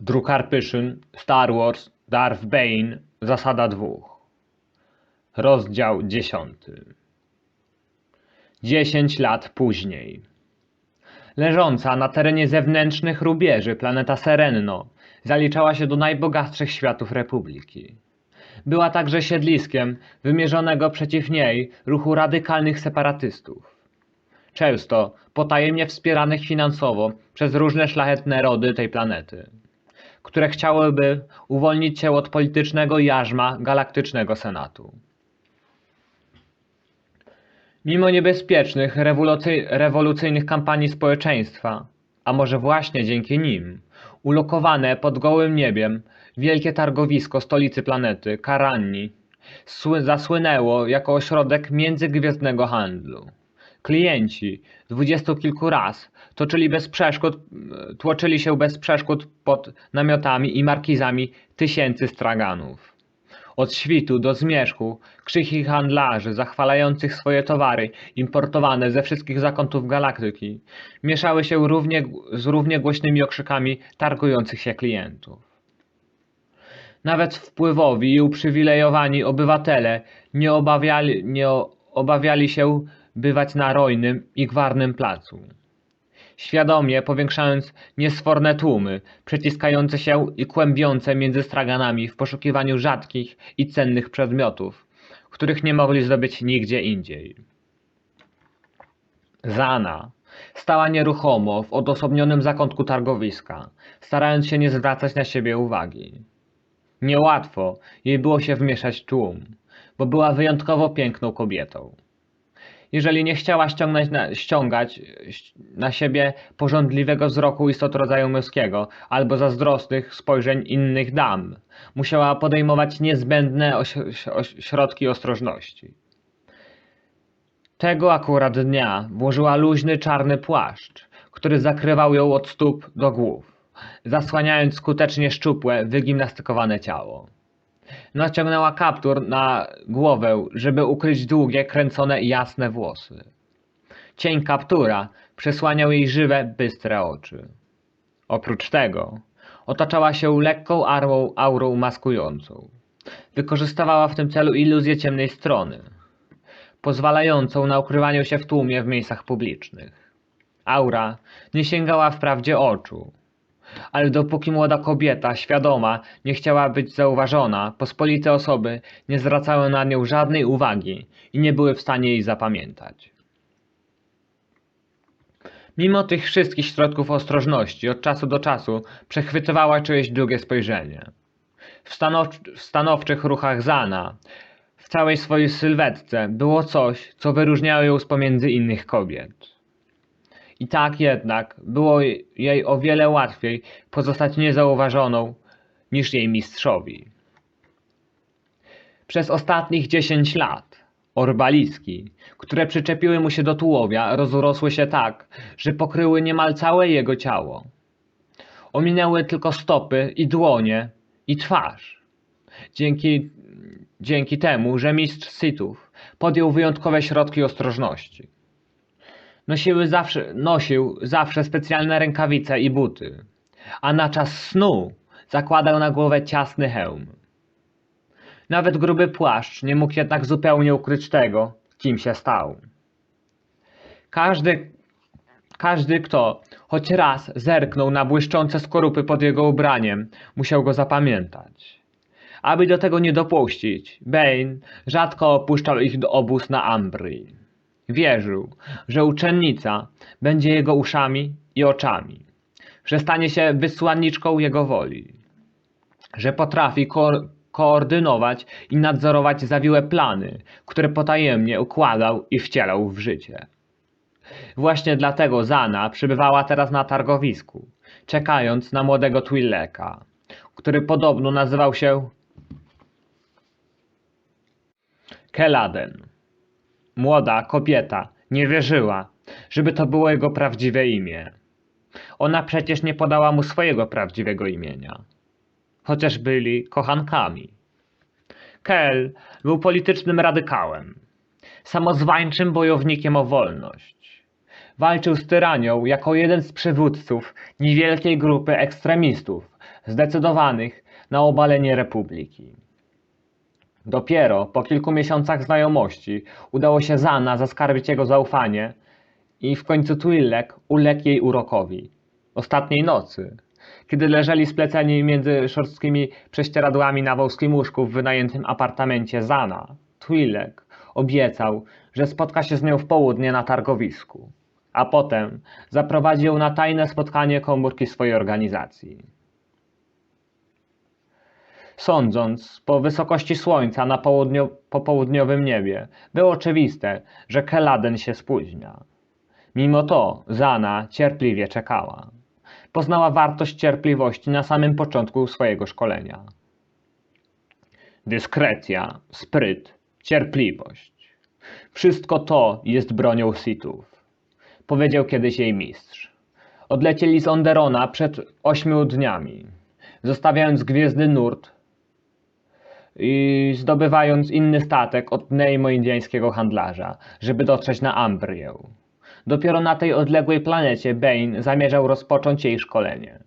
Drukar Pyszyn, Star Wars, Darth Bane, Zasada dwóch. Rozdział dziesiąty. Dziesięć lat później. Leżąca na terenie zewnętrznych rubieży planeta Serenno zaliczała się do najbogatszych światów Republiki. Była także siedliskiem wymierzonego przeciw niej ruchu radykalnych separatystów. Często potajemnie wspieranych finansowo przez różne szlachetne rody tej planety które chciałyby uwolnić się od politycznego jarzma galaktycznego senatu. Mimo niebezpiecznych rewolucy- rewolucyjnych kampanii społeczeństwa, a może właśnie dzięki nim, ulokowane pod gołym niebiem wielkie targowisko stolicy planety, Karanni, sły- zasłynęło jako ośrodek międzygwiezdnego handlu. Klienci dwudziestu kilku raz toczyli bez przeszkód, tłoczyli się bez przeszkód pod namiotami i markizami tysięcy straganów. Od świtu do zmierzchu krzyki handlarzy zachwalających swoje towary importowane ze wszystkich zakątów galaktyki mieszały się równie, z równie głośnymi okrzykami targujących się klientów. Nawet wpływowi i uprzywilejowani obywatele nie obawiali, nie obawiali się bywać na rojnym i gwarnym placu. Świadomie powiększając niesforne tłumy, przeciskające się i kłębiące między straganami w poszukiwaniu rzadkich i cennych przedmiotów, których nie mogli zdobyć nigdzie indziej. Zana stała nieruchomo w odosobnionym zakątku targowiska, starając się nie zwracać na siebie uwagi. Niełatwo jej było się wmieszać w tłum, bo była wyjątkowo piękną kobietą. Jeżeli nie chciała ściągnąć na, ściągać na siebie pożądliwego wzroku istot rodzaju męskiego albo zazdrosnych spojrzeń innych dam, musiała podejmować niezbędne oś- oś- środki ostrożności. Tego akurat dnia włożyła luźny czarny płaszcz, który zakrywał ją od stóp do głów, zasłaniając skutecznie szczupłe, wygimnastykowane ciało. Naciągnęła kaptur na głowę, żeby ukryć długie, kręcone i jasne włosy. Cień kaptura przesłaniał jej żywe, bystre oczy. Oprócz tego otaczała się lekką armą, aurą maskującą. Wykorzystywała w tym celu iluzję ciemnej strony, pozwalającą na ukrywanie się w tłumie w miejscach publicznych. Aura nie sięgała wprawdzie oczu, ale dopóki młoda kobieta, świadoma, nie chciała być zauważona, pospolite osoby nie zwracały na nią żadnej uwagi i nie były w stanie jej zapamiętać. Mimo tych wszystkich środków ostrożności, od czasu do czasu przechwytywała czyjeś długie spojrzenie. W, stanow- w stanowczych ruchach Zana, w całej swojej sylwetce było coś, co wyróżniało ją z pomiędzy innych kobiet. I tak jednak było jej o wiele łatwiej pozostać niezauważoną niż jej mistrzowi. Przez ostatnich 10 lat orbaliski, które przyczepiły mu się do tułowia, rozrosły się tak, że pokryły niemal całe jego ciało. Ominęły tylko stopy i dłonie i twarz. Dzięki, dzięki temu, że mistrz Sithów podjął wyjątkowe środki ostrożności. Nosiły zawsze, nosił zawsze specjalne rękawice i buty, a na czas snu zakładał na głowę ciasny hełm. Nawet gruby płaszcz nie mógł jednak zupełnie ukryć tego, kim się stał. Każdy, każdy kto choć raz zerknął na błyszczące skorupy pod jego ubraniem, musiał go zapamiętać. Aby do tego nie dopuścić, Bane rzadko opuszczał ich do obóz na Ambrii. Wierzył, że uczennica będzie jego uszami i oczami, że stanie się wysłanniczką jego woli, że potrafi ko- koordynować i nadzorować zawiłe plany, które potajemnie układał i wcielał w życie. Właśnie dlatego Zana przybywała teraz na targowisku, czekając na młodego Twilleka, który podobno nazywał się Keladen. Młoda kobieta nie wierzyła, żeby to było jego prawdziwe imię. Ona przecież nie podała mu swojego prawdziwego imienia, chociaż byli kochankami. Kel był politycznym radykałem, samozwańczym bojownikiem o wolność. Walczył z tyranią jako jeden z przywódców niewielkiej grupy ekstremistów zdecydowanych na obalenie republiki. Dopiero po kilku miesiącach znajomości udało się Zana zaskarbić jego zaufanie i w końcu Twillek uległ jej urokowi. Ostatniej nocy, kiedy leżeli spleceni między szorstkimi prześcieradłami na wąskim łóżku w wynajętym apartamencie Zana, Twillek obiecał, że spotka się z nią w południe na targowisku, a potem zaprowadzi ją na tajne spotkanie komórki swojej organizacji. Sądząc po wysokości słońca na południo, popołudniowym niebie, było oczywiste, że Keladen się spóźnia. Mimo to Zana cierpliwie czekała. Poznała wartość cierpliwości na samym początku swojego szkolenia. Dyskrecja, spryt, cierpliwość. Wszystko to jest bronią Sithów, powiedział kiedyś jej mistrz. Odlecieli z Onderona przed ośmiu dniami, zostawiając gwiezdny nurt i zdobywając inny statek od neimoindiańskiego handlarza, żeby dotrzeć na Ambrię. Dopiero na tej odległej planecie Bane zamierzał rozpocząć jej szkolenie.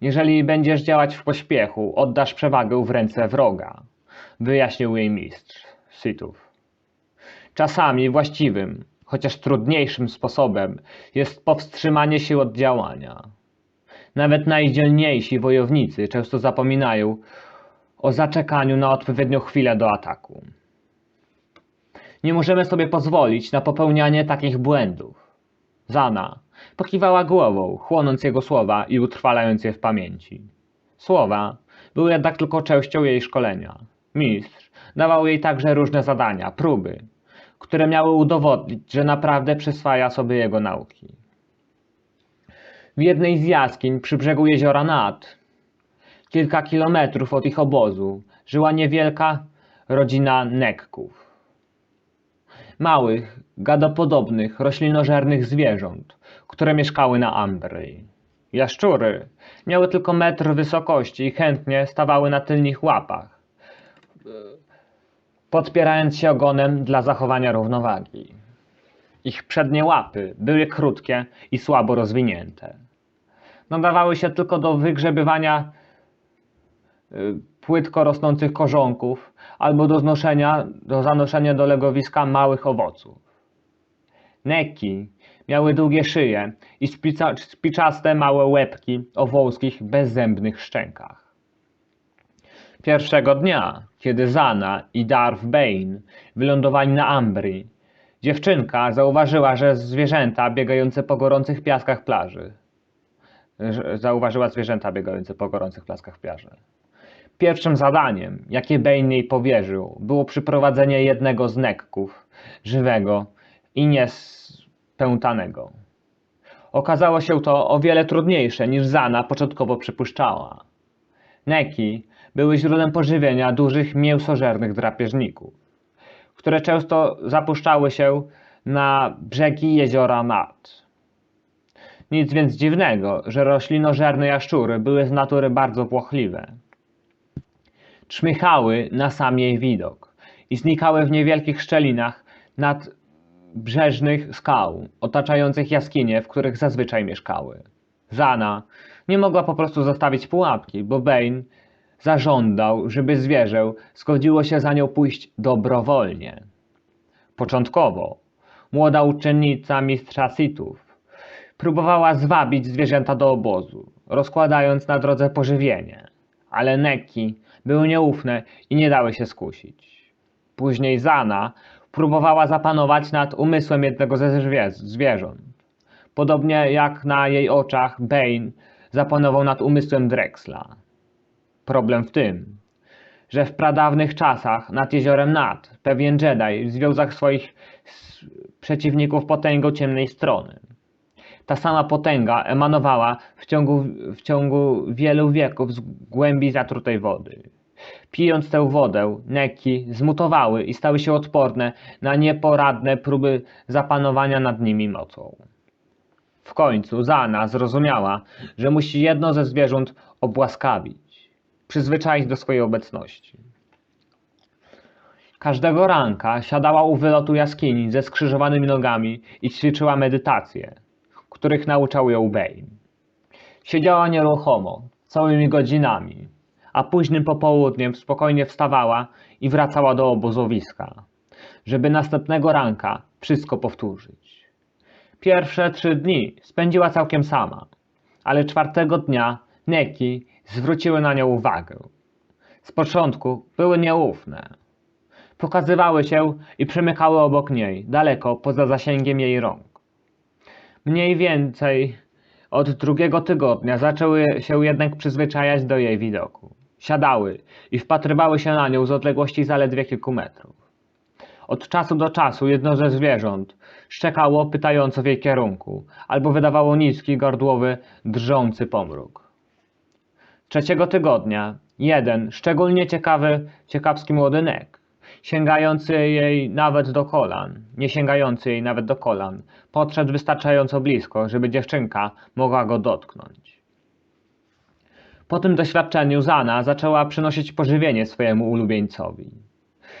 Jeżeli będziesz działać w pośpiechu, oddasz przewagę w ręce wroga, wyjaśnił jej mistrz Sithów. Czasami właściwym, chociaż trudniejszym sposobem jest powstrzymanie się od działania. Nawet najdzielniejsi wojownicy często zapominają o zaczekaniu na odpowiednią chwilę do ataku. Nie możemy sobie pozwolić na popełnianie takich błędów. Zana pokiwała głową, chłonąc jego słowa i utrwalając je w pamięci. Słowa były jednak tylko częścią jej szkolenia. Mistrz dawał jej także różne zadania, próby, które miały udowodnić, że naprawdę przyswaja sobie jego nauki. W jednej z jaskiń przy brzegu jeziora Nad, kilka kilometrów od ich obozu, żyła niewielka rodzina Nekków. Małych, gadopodobnych, roślinożernych zwierząt, które mieszkały na Ambrei. Jaszczury miały tylko metr wysokości i chętnie stawały na tylnych łapach, podpierając się ogonem dla zachowania równowagi. Ich przednie łapy były krótkie i słabo rozwinięte. Nadawały się tylko do wygrzebywania płytko rosnących korzonków albo do, znoszenia, do zanoszenia do legowiska małych owoców. Neki miały długie szyje i spiczaste małe łebki o wąskich, bezzębnych szczękach. Pierwszego dnia, kiedy Zana i Darth Bane wylądowali na Ambrii, dziewczynka zauważyła, że zwierzęta biegające po gorących piaskach plaży. Zauważyła zwierzęta biegające po gorących piaskach plaży. Pierwszym zadaniem, jakie Bane jej powierzył, było przyprowadzenie jednego z nekków, żywego i niespętanego. Okazało się to o wiele trudniejsze niż Zana początkowo przypuszczała. Neki były źródłem pożywienia dużych mięsożernych drapieżników, które często zapuszczały się na brzegi jeziora Mat. Nic więc dziwnego, że roślinożerne jaszczury były z natury bardzo płochliwe. Czmychały na sam jej widok i znikały w niewielkich szczelinach nadbrzeżnych skał, otaczających jaskinie, w których zazwyczaj mieszkały. Zana nie mogła po prostu zostawić pułapki, bo Bane zażądał, żeby zwierzę zgodziło się za nią pójść dobrowolnie. Początkowo młoda uczennica mistrza Sithów próbowała zwabić zwierzęta do obozu, rozkładając na drodze pożywienie, ale Neki były nieufne i nie dały się skusić. Później Zana próbowała zapanować nad umysłem jednego ze zwie- zwierząt. Podobnie jak na jej oczach Bane zapanował nad umysłem Drexla. Problem w tym, że w pradawnych czasach nad jeziorem Nad pewien Jedi związał swoich przeciwników potęgą ciemnej strony. Ta sama potęga emanowała w ciągu, w ciągu wielu wieków z głębi zatrutej wody. Pijąc tę wodę, neki zmutowały i stały się odporne na nieporadne próby zapanowania nad nimi mocą. W końcu Zana zrozumiała, że musi jedno ze zwierząt obłaskawić, przyzwyczaić do swojej obecności. Każdego ranka siadała u wylotu jaskini ze skrzyżowanymi nogami i ćwiczyła medytacje, których nauczał ją Bane. Siedziała nieruchomo, całymi godzinami, a późnym popołudniem spokojnie wstawała i wracała do obozowiska, żeby następnego ranka wszystko powtórzyć. Pierwsze trzy dni spędziła całkiem sama, ale czwartego dnia Neki zwróciły na nią uwagę. Z początku były nieufne. Pokazywały się i przemykały obok niej, daleko poza zasięgiem jej rąk. Mniej więcej od drugiego tygodnia zaczęły się jednak przyzwyczajać do jej widoku. Siadały i wpatrywały się na nią z odległości zaledwie kilku metrów. Od czasu do czasu jedno ze zwierząt szczekało pytająco w jej kierunku, albo wydawało niski, gardłowy, drżący pomruk. Trzeciego tygodnia jeden, szczególnie ciekawy, ciekawski młody nek, sięgający jej nawet do kolan, nie sięgający jej nawet do kolan, podszedł wystarczająco blisko, żeby dziewczynka mogła go dotknąć. Po tym doświadczeniu Zana zaczęła przynosić pożywienie swojemu ulubieńcowi.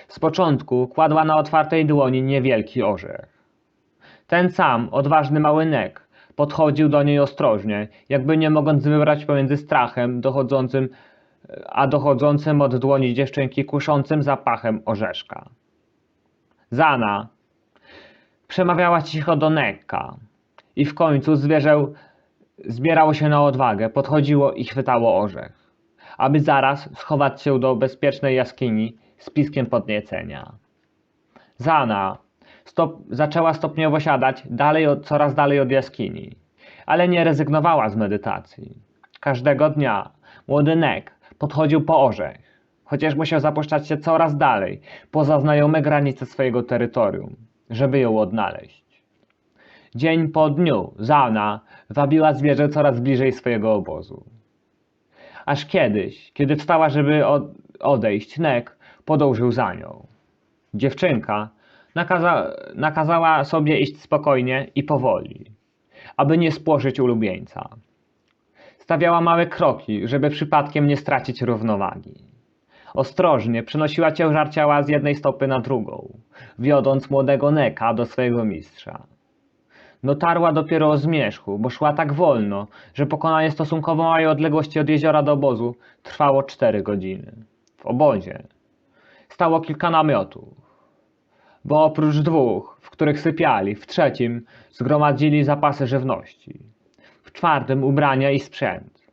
Z początku kładła na otwartej dłoni niewielki orzech. Ten sam, odważny mały nek podchodził do niej ostrożnie, jakby nie mogąc wybrać pomiędzy strachem dochodzącym, a dochodzącym od dłoni dziewczynki kuszącym zapachem orzeszka. Zana przemawiała cicho do Nekka i w końcu zwierzę zbierało się na odwagę, podchodziło i chwytało orzech, aby zaraz schować się do bezpiecznej jaskini z piskiem podniecenia. Zana stop, zaczęła stopniowo siadać dalej od, coraz dalej od jaskini, ale nie rezygnowała z medytacji. Każdego dnia młody Nek podchodził po orzech, chociaż musiał zapuszczać się coraz dalej, poza znajome granice swojego terytorium, żeby ją odnaleźć. Dzień po dniu Zana wabiła zwierzę coraz bliżej swojego obozu. Aż kiedyś, kiedy wstała, żeby od, odejść, Nek podążył za nią. Dziewczynka nakaza, nakazała sobie iść spokojnie i powoli, aby nie spłoszyć ulubieńca. Stawiała małe kroki, żeby przypadkiem nie stracić równowagi. Ostrożnie przenosiła ciężar ciała z jednej stopy na drugą, wiodąc młodego Neka do swojego mistrza. Dotarła dopiero o zmierzchu, bo szła tak wolno, że pokonanie stosunkowo małej odległości od jeziora do obozu trwało cztery godziny. W obozie stało kilka namiotów, bo oprócz dwóch, w których sypiali, w trzecim zgromadzili zapasy żywności, w czwartym ubrania i sprzęt,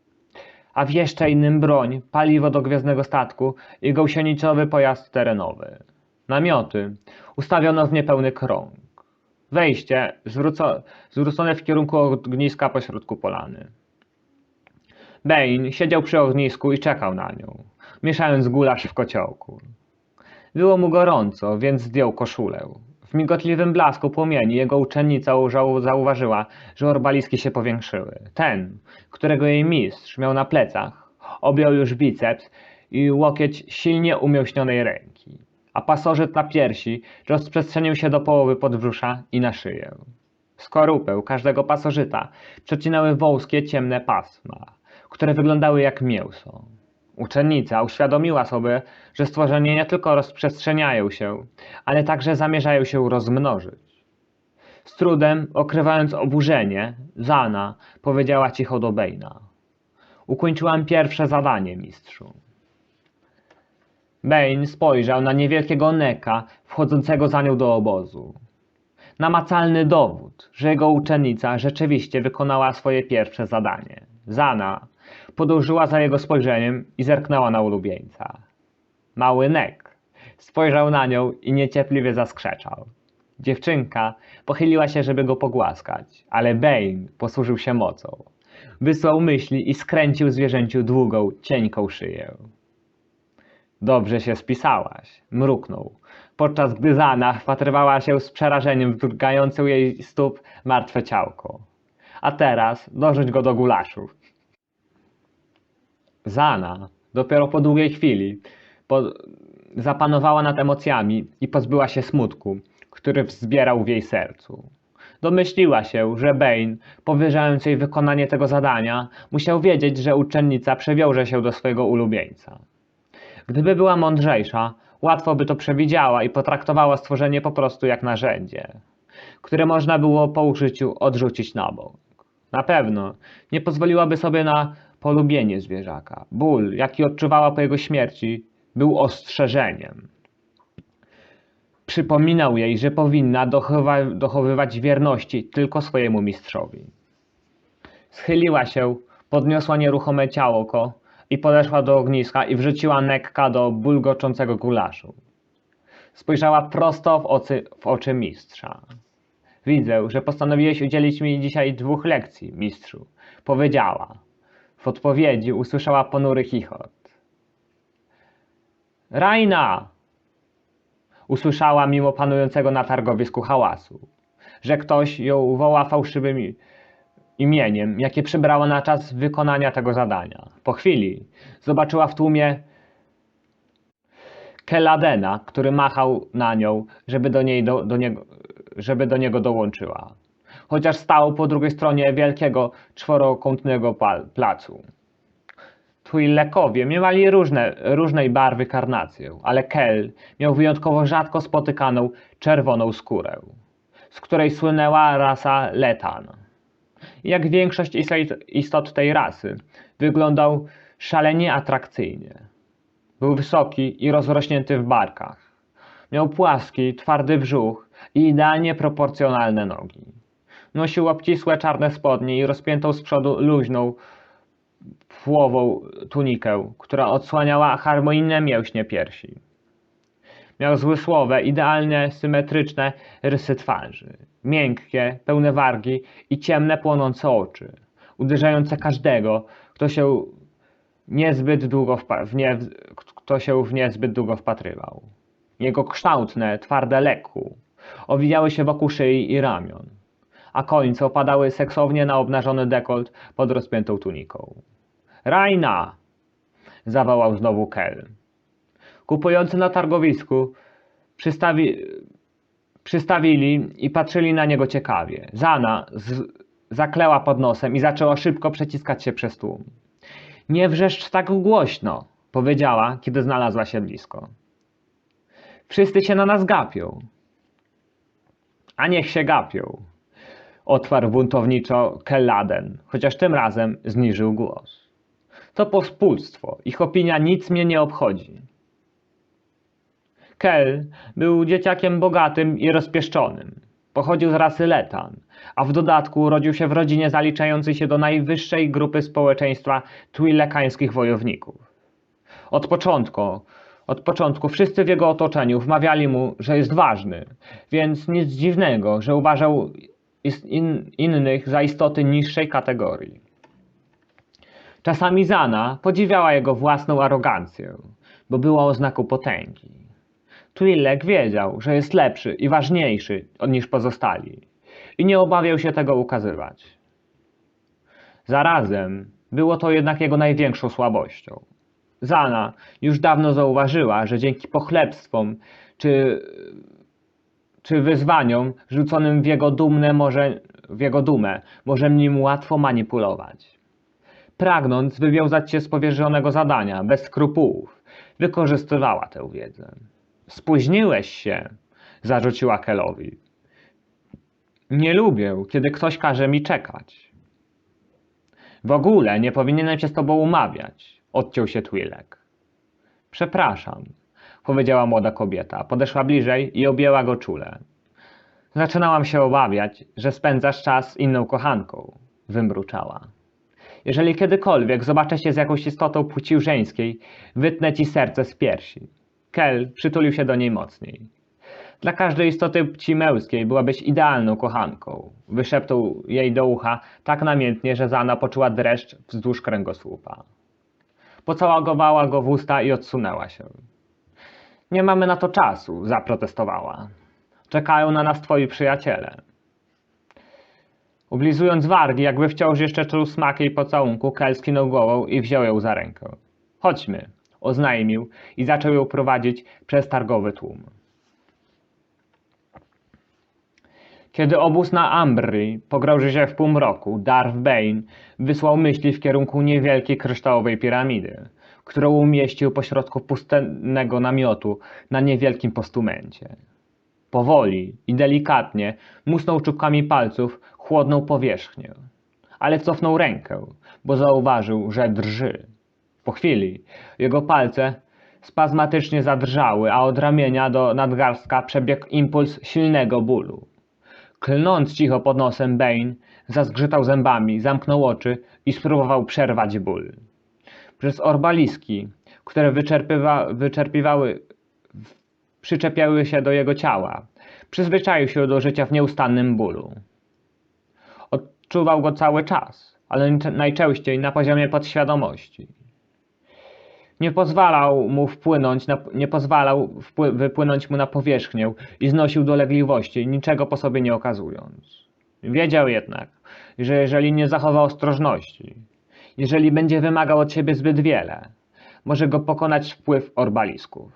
a w jeszcze innym broń, paliwo do gwiazdnego statku i gąsienicowy pojazd terenowy. Namioty ustawiono w niepełny krąg. Wejście zwróco, zwrócone w kierunku ogniska pośrodku polany. Bane siedział przy ognisku i czekał na nią, mieszając gulasz w kociołku. Było mu gorąco, więc zdjął koszulę. W migotliwym blasku płomieni jego uczennica zauważyła, że orbaliski się powiększyły. Ten, którego jej mistrz miał na plecach, objął już biceps i łokieć silnie umięśnionej ręki, a pasożyt na piersi rozprzestrzenił się do połowy podbrzusza i na szyję. Skorupę każdego pasożyta przecinały wąskie, ciemne pasma, które wyglądały jak mięso. Uczennica uświadomiła sobie, że stworzenia nie tylko rozprzestrzeniają się, ale także zamierzają się rozmnożyć. Z trudem, okrywając oburzenie, Zana powiedziała cicho do Bejna. Ukończyłam pierwsze zadanie, mistrzu. Bane spojrzał na niewielkiego Neka wchodzącego za nią do obozu. Namacalny dowód, że jego uczennica rzeczywiście wykonała swoje pierwsze zadanie. Zana podążyła za jego spojrzeniem i zerknęła na ulubieńca. Mały Nek spojrzał na nią i niecierpliwie zaskrzeczał. Dziewczynka pochyliła się, żeby go pogłaskać, ale Bane posłużył się mocą. Wysłał myśli i skręcił zwierzęciu długą, cienką szyję. Dobrze się spisałaś, mruknął, podczas gdy Zana wpatrywała się z przerażeniem w drgające jej stóp martwe ciałko. A teraz dorzuć go do gulaszu. Zana dopiero po długiej chwili po... zapanowała nad emocjami i pozbyła się smutku, który wzbierał w jej sercu. Domyśliła się, że Bane, powierzając jej wykonanie tego zadania, musiał wiedzieć, że uczennica przewiąże się do swojego ulubieńca. Gdyby była mądrzejsza, łatwo by to przewidziała i potraktowała stworzenie po prostu jak narzędzie, które można było po użyciu odrzucić na bok. Na pewno nie pozwoliłaby sobie na polubienie zwierzaka. Ból, jaki odczuwała po jego śmierci, był ostrzeżeniem. Przypominał jej, że powinna dochowywać wierności tylko swojemu mistrzowi. Schyliła się, podniosła nieruchome ciałko i podeszła do ogniska i wrzuciła nekka do bulgoczącego gulaszu. Spojrzała prosto w oczy, w oczy mistrza. Widzę, że postanowiłeś udzielić mi dzisiaj dwóch lekcji, mistrzu, powiedziała. W odpowiedzi usłyszała ponury chichot. Raina! Usłyszała mimo panującego na targowisku hałasu, że ktoś ją woła fałszywym imieniem, jakie przybrała na czas wykonania tego zadania. Po chwili zobaczyła w tłumie Keladena, który machał na nią, żeby do, niej do, do niego, żeby do niego dołączyła. Chociaż stał po drugiej stronie wielkiego czworokątnego placu. Twi'lekowie miewali różne, różnej barwy karnację, ale Kel miał wyjątkowo rzadko spotykaną czerwoną skórę, z której słynęła rasa Letan. Jak większość istot tej rasy, wyglądał szalenie atrakcyjnie. Był wysoki i rozrośnięty w barkach. Miał płaski, twardy brzuch i idealnie proporcjonalne nogi. Nosił obcisłe czarne spodnie i rozpiętą z przodu luźną, płową tunikę, która odsłaniała harmonijne mięśnie piersi. Miał zmysłowe, idealnie symetryczne rysy twarzy, miękkie, pełne wargi i ciemne, płonące oczy, uderzające każdego, kto się niezbyt długo w nie, kto się w nie zbyt długo wpatrywał. Jego kształtne, twarde lekku owijały się wokół szyi i ramion, a końce opadały seksownie na obnażony dekolt pod rozpiętą tuniką. Raina! zawołał znowu Kel. Kupujący na targowisku przystawi, przystawili i patrzyli na niego ciekawie. Zana z, zakleła pod nosem i zaczęła szybko przeciskać się przez tłum. Nie wrzeszcz tak głośno, powiedziała, kiedy znalazła się blisko. Wszyscy się na nas gapią. A niech się gapią, otwarł buntowniczo Kelladen, chociaż tym razem zniżył głos. To pospólstwo, ich opinia nic mnie nie obchodzi. Kel był dzieciakiem bogatym i rozpieszczonym. Pochodził z rasy Letan, a w dodatku urodził się w rodzinie zaliczającej się do najwyższej grupy społeczeństwa twilekańskich wojowników. Od początku, od początku wszyscy w jego otoczeniu wmawiali mu, że jest ważny, więc nic dziwnego, że uważał in, innych za istoty niższej kategorii. Czasami Zana podziwiała jego własną arogancję, bo była oznaką potęgi. Twi'lek wiedział, że jest lepszy i ważniejszy niż pozostali i nie obawiał się tego ukazywać. Zarazem było to jednak jego największą słabością. Zana już dawno zauważyła, że dzięki pochlebstwom czy, czy wyzwaniom rzuconym w jego, dumne może, w jego dumę może nim łatwo manipulować. Pragnąc wywiązać się z powierzonego zadania bez skrupułów, wykorzystywała tę wiedzę. Spóźniłeś się, zarzuciła Kelowi. Nie lubię, kiedy ktoś każe mi czekać. W ogóle nie powinienem się z tobą umawiać, odciął się Twilek. Przepraszam, powiedziała młoda kobieta. Podeszła bliżej i objęła go czule. Zaczynałam się obawiać, że spędzasz czas z inną kochanką, wymruczała. Jeżeli kiedykolwiek zobaczę się z jakąś istotą płci żeńskiej, wytnę ci serce z piersi. Kel przytulił się do niej mocniej. Dla każdej istoty płci męskiej byłabyś idealną kochanką. Wyszeptał jej do ucha tak namiętnie, że Zana poczuła dreszcz wzdłuż kręgosłupa. Pocałowała go w usta i odsunęła się. Nie mamy na to czasu, zaprotestowała. Czekają na nas twoi przyjaciele. Ublizując wargi, jakby wciąż jeszcze czuł smak jej pocałunku, Kel skinął głową i wziął ją za rękę. Chodźmy, oznajmił i zaczął ją prowadzić przez targowy tłum. Kiedy obóz na Ambry pogrąży się w półmroku, Darth Bane wysłał myśli w kierunku niewielkiej kryształowej piramidy, którą umieścił pośrodku pustynnego namiotu na niewielkim postumencie. Powoli i delikatnie musnął czubkami palców chłodną powierzchnię, ale cofnął rękę, bo zauważył, że drży. Po chwili jego palce spazmatycznie zadrżały, a od ramienia do nadgarstka przebiegł impuls silnego bólu. Klnąc cicho pod nosem, Bane zazgrzytał zębami, zamknął oczy i spróbował przerwać ból. Przez orbaliski, które wyczerpywa, przyczepiały się do jego ciała, przyzwyczaił się do życia w nieustannym bólu. Odczuwał go cały czas, ale najczęściej na poziomie podświadomości. Nie pozwalał mu wpłynąć, na, nie pozwalał wpły, wypłynąć mu na powierzchnię i znosił dolegliwości, niczego po sobie nie okazując. Wiedział jednak, że jeżeli nie zachowa ostrożności, jeżeli będzie wymagał od siebie zbyt wiele, może go pokonać wpływ orbalisków.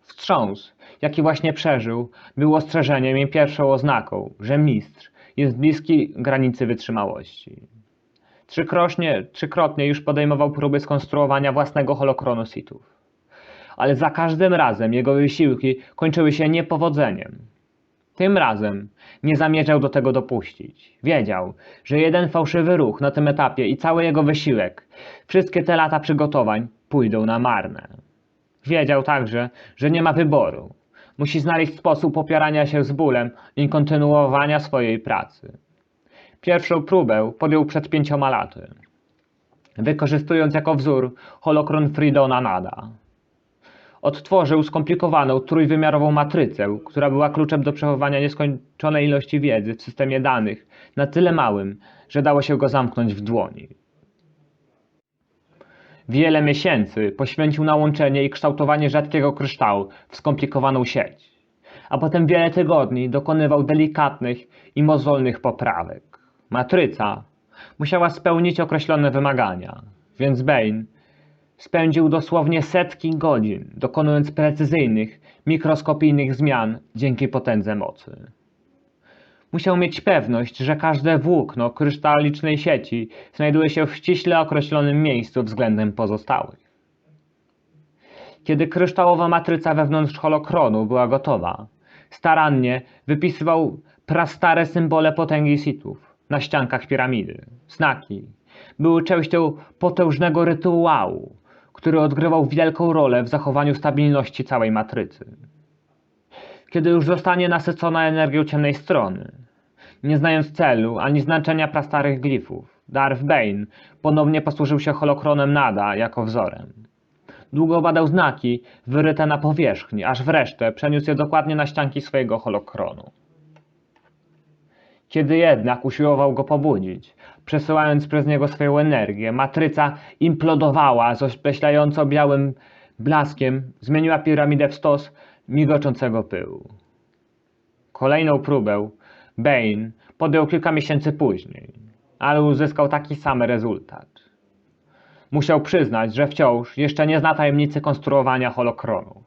Wstrząs, jaki właśnie przeżył, był ostrzeżeniem i pierwszą oznaką, że mistrz jest bliski granicy wytrzymałości. Trzykrocznie, trzykrotnie już podejmował próby skonstruowania własnego holokronu sitów. Ale za każdym razem jego wysiłki kończyły się niepowodzeniem. Tym razem nie zamierzał do tego dopuścić. Wiedział, że jeden fałszywy ruch na tym etapie i cały jego wysiłek, wszystkie te lata przygotowań pójdą na marne. Wiedział także, że nie ma wyboru. Musi znaleźć sposób popierania się z bólem i kontynuowania swojej pracy. Pierwszą próbę podjął przed pięcioma laty, wykorzystując jako wzór holokron Fridona Nada. Odtworzył skomplikowaną trójwymiarową matrycę, która była kluczem do przechowywania nieskończonej ilości wiedzy w systemie danych na tyle małym, że dało się go zamknąć w dłoni. Wiele miesięcy poświęcił na łączenie i kształtowanie rzadkiego kryształu w skomplikowaną sieć, a potem wiele tygodni dokonywał delikatnych i mozolnych poprawek. Matryca musiała spełnić określone wymagania, więc Bane spędził dosłownie setki godzin dokonując precyzyjnych, mikroskopijnych zmian dzięki potędze mocy. Musiał mieć pewność, że każde włókno krystalicznej sieci znajduje się w ściśle określonym miejscu względem pozostałych. Kiedy kryształowa matryca wewnątrz holokronu była gotowa, starannie wypisywał prastare symbole potęgi sitów na ściankach piramidy. Znaki były częścią potężnego rytuału, który odgrywał wielką rolę w zachowaniu stabilności całej matrycy. Kiedy już zostanie nasycona energią ciemnej strony, nie znając celu ani znaczenia prastarych glifów, Darth Bane ponownie posłużył się holokronem Nada jako wzorem. Długo badał znaki wyryte na powierzchni, aż wreszcie przeniósł je dokładnie na ścianki swojego holokronu. Kiedy jednak usiłował go pobudzić, przesyłając przez niego swoją energię, matryca implodowała z oświetlająco białym blaskiem, zmieniła piramidę w stos migoczącego pyłu. Kolejną próbę Bane podjął kilka miesięcy później, ale uzyskał taki sam rezultat. Musiał przyznać, że wciąż jeszcze nie zna tajemnicy konstruowania holokronów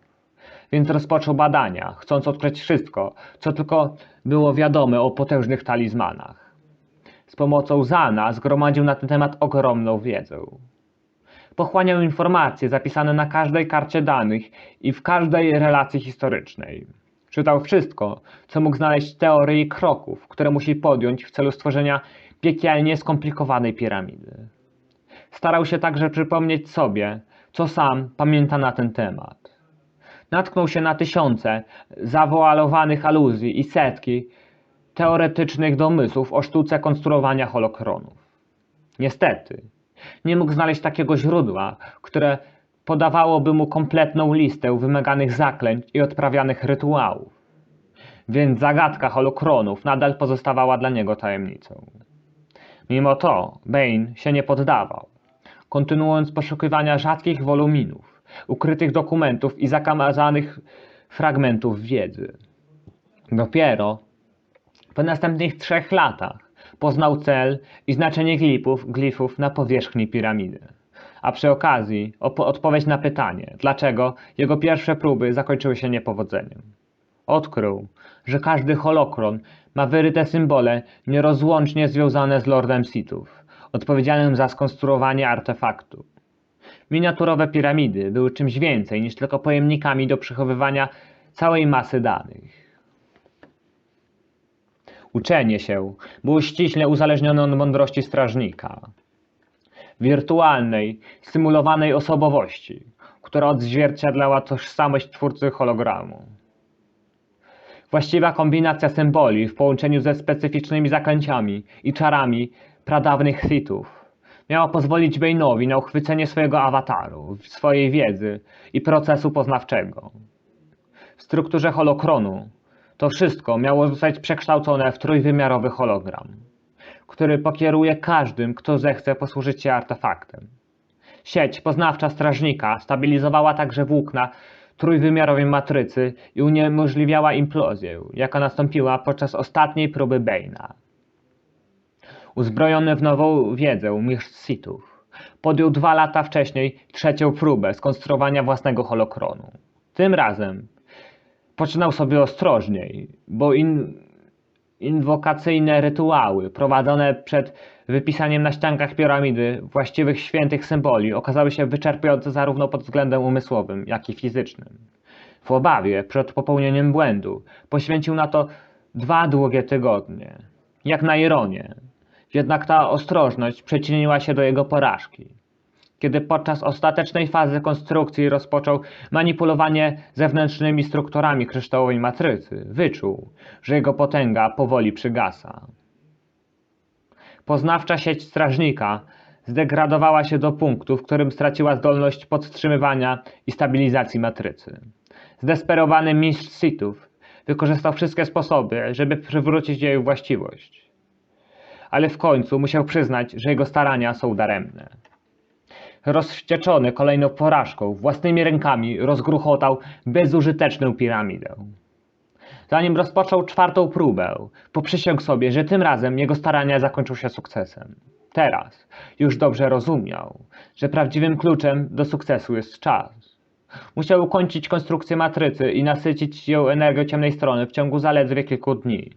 więc rozpoczął badania, chcąc odkryć wszystko, co tylko było wiadome o potężnych talizmanach. Z pomocą Zana zgromadził na ten temat ogromną wiedzę. Pochłaniał informacje zapisane na każdej karcie danych i w każdej relacji historycznej. Czytał wszystko, co mógł znaleźć w teorii kroków, które musi podjąć w celu stworzenia piekielnie skomplikowanej piramidy. Starał się także przypomnieć sobie, co sam pamięta na ten temat natknął się na tysiące zawoalowanych aluzji i setki teoretycznych domysłów o sztuce konstruowania holokronów. Niestety, nie mógł znaleźć takiego źródła, które podawałoby mu kompletną listę wymaganych zaklęć i odprawianych rytuałów. Więc zagadka holokronów nadal pozostawała dla niego tajemnicą. Mimo to Bane się nie poddawał, kontynuując poszukiwania rzadkich woluminów ukrytych dokumentów i zakamazanych fragmentów wiedzy. Dopiero po następnych trzech latach poznał cel i znaczenie glifów, glifów na powierzchni piramidy. A przy okazji odpowiedź na pytanie, dlaczego jego pierwsze próby zakończyły się niepowodzeniem. Odkrył, że każdy holokron ma wyryte symbole nierozłącznie związane z Lordem Sithów, odpowiedzialnym za skonstruowanie artefaktu. Miniaturowe piramidy były czymś więcej niż tylko pojemnikami do przechowywania całej masy danych. Uczenie się było ściśle uzależnione od mądrości strażnika. Wirtualnej, symulowanej osobowości, która odzwierciedlała tożsamość twórcy hologramu. Właściwa kombinacja symboli w połączeniu ze specyficznymi zaklęciami i czarami pradawnych Sithów miała pozwolić Bane'owi na uchwycenie swojego awataru, swojej wiedzy i procesu poznawczego. W strukturze holokronu to wszystko miało zostać przekształcone w trójwymiarowy hologram, który pokieruje każdym, kto zechce posłużyć się artefaktem. Sieć poznawcza strażnika stabilizowała także włókna trójwymiarowej matrycy i uniemożliwiała implozję, jaka nastąpiła podczas ostatniej próby Bane'a. Uzbrojony w nową wiedzę mistrz Sithów podjął dwa lata wcześniej trzecią próbę skonstruowania własnego holokronu. Tym razem poczynał sobie ostrożniej, bo in, inwokacyjne rytuały prowadzone przed wypisaniem na ściankach piramidy właściwych świętych symboli okazały się wyczerpujące zarówno pod względem umysłowym, jak i fizycznym. W obawie przed popełnieniem błędu poświęcił na to dwa długie tygodnie. Jak na ironię. Jednak ta ostrożność przyczyniła się do jego porażki. Kiedy podczas ostatecznej fazy konstrukcji rozpoczął manipulowanie zewnętrznymi strukturami kryształowej matrycy, wyczuł, że jego potęga powoli przygasa. Poznawcza sieć strażnika zdegradowała się do punktu, w którym straciła zdolność podtrzymywania i stabilizacji matrycy. Zdesperowany mistrz Sithów wykorzystał wszystkie sposoby, żeby przywrócić jej właściwość. Ale w końcu musiał przyznać, że jego starania są daremne. Rozwścieczony kolejną porażką, własnymi rękami rozgruchotał bezużyteczną piramidę. Zanim rozpoczął czwartą próbę, poprzysiągł sobie, że tym razem jego starania zakończą się sukcesem. Teraz już dobrze rozumiał, że prawdziwym kluczem do sukcesu jest czas. Musiał ukończyć konstrukcję matrycy i nasycić ją energią ciemnej strony w ciągu zaledwie kilku dni,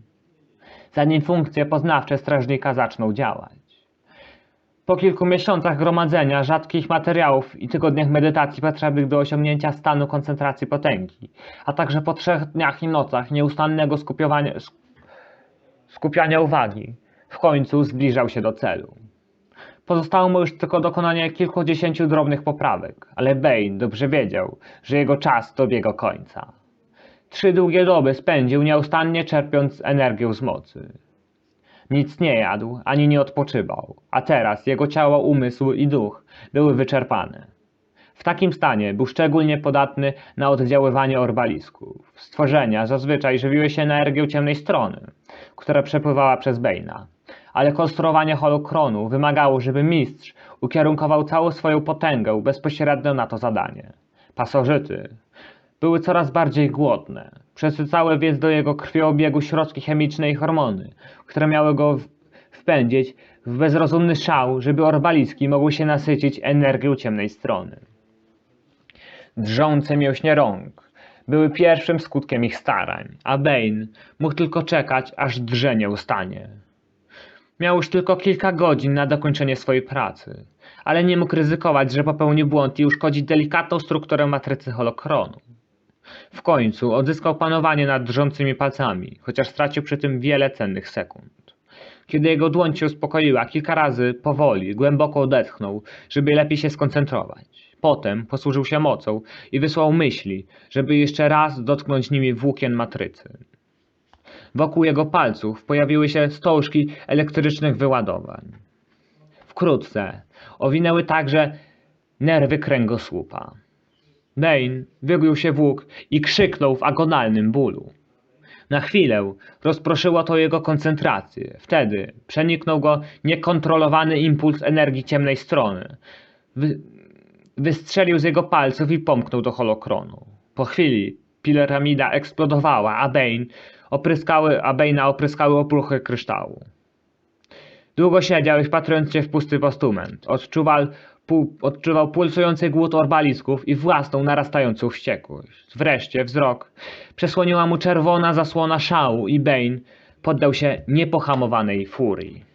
zanim funkcje poznawcze strażnika zaczną działać. Po kilku miesiącach gromadzenia rzadkich materiałów i tygodniach medytacji potrzebnych do osiągnięcia stanu koncentracji potęgi, a także po trzech dniach i nocach nieustannego skupiania uwagi, w końcu zbliżał się do celu. Pozostało mu już tylko dokonanie kilkudziesięciu drobnych poprawek, ale Bane dobrze wiedział, że jego czas dobiega końca. Trzy długie doby spędził nieustannie czerpiąc energię z mocy. Nic nie jadł, ani nie odpoczywał, a teraz jego ciało, umysł i duch były wyczerpane. W takim stanie był szczególnie podatny na oddziaływanie orbalisków. Stworzenia zazwyczaj żywiły się energią ciemnej strony, która przepływała przez Bejna. Ale konstruowanie holokronu wymagało, żeby mistrz ukierunkował całą swoją potęgę bezpośrednio na to zadanie. Pasożyty były coraz bardziej głodne. Przesycały więc do jego krwiobiegu środki chemiczne i hormony, które miały go wpędzić w bezrozumny szał, żeby orbaliski mogły się nasycić energią ciemnej strony. Drżące mięśnie rąk były pierwszym skutkiem ich starań, a Bane mógł tylko czekać, aż drżenie ustanie. Miał już tylko kilka godzin na dokończenie swojej pracy, ale nie mógł ryzykować, że popełni błąd i uszkodzi delikatną strukturę matrycy holokronu. W końcu odzyskał panowanie nad drżącymi palcami, chociaż stracił przy tym wiele cennych sekund. Kiedy jego dłoń się uspokoiła, kilka razy powoli, głęboko odetchnął, żeby lepiej się skoncentrować. Potem posłużył się mocą i wysłał myśli, żeby jeszcze raz dotknąć nimi włókien matrycy. Wokół jego palców pojawiły się stożki elektrycznych wyładowań. Wkrótce owinęły także nerwy kręgosłupa. Bane wygiął się w łuk i krzyknął w agonalnym bólu. Na chwilę rozproszyło to jego koncentrację. Wtedy przeniknął go niekontrolowany impuls energii ciemnej strony. Wy, wystrzelił z jego palców i pomknął do holokronu. Po chwili piramida eksplodowała, a Bane opryskały, a Bane'a opryskały opruchy kryształu. Długo siedział, wpatrując się w pusty postument. Odczuwał, pu, odczuwał pulsujący głód orbalisków i własną narastającą wściekłość. Wreszcie wzrok przesłoniła mu czerwona zasłona szału i Bane poddał się niepohamowanej furii.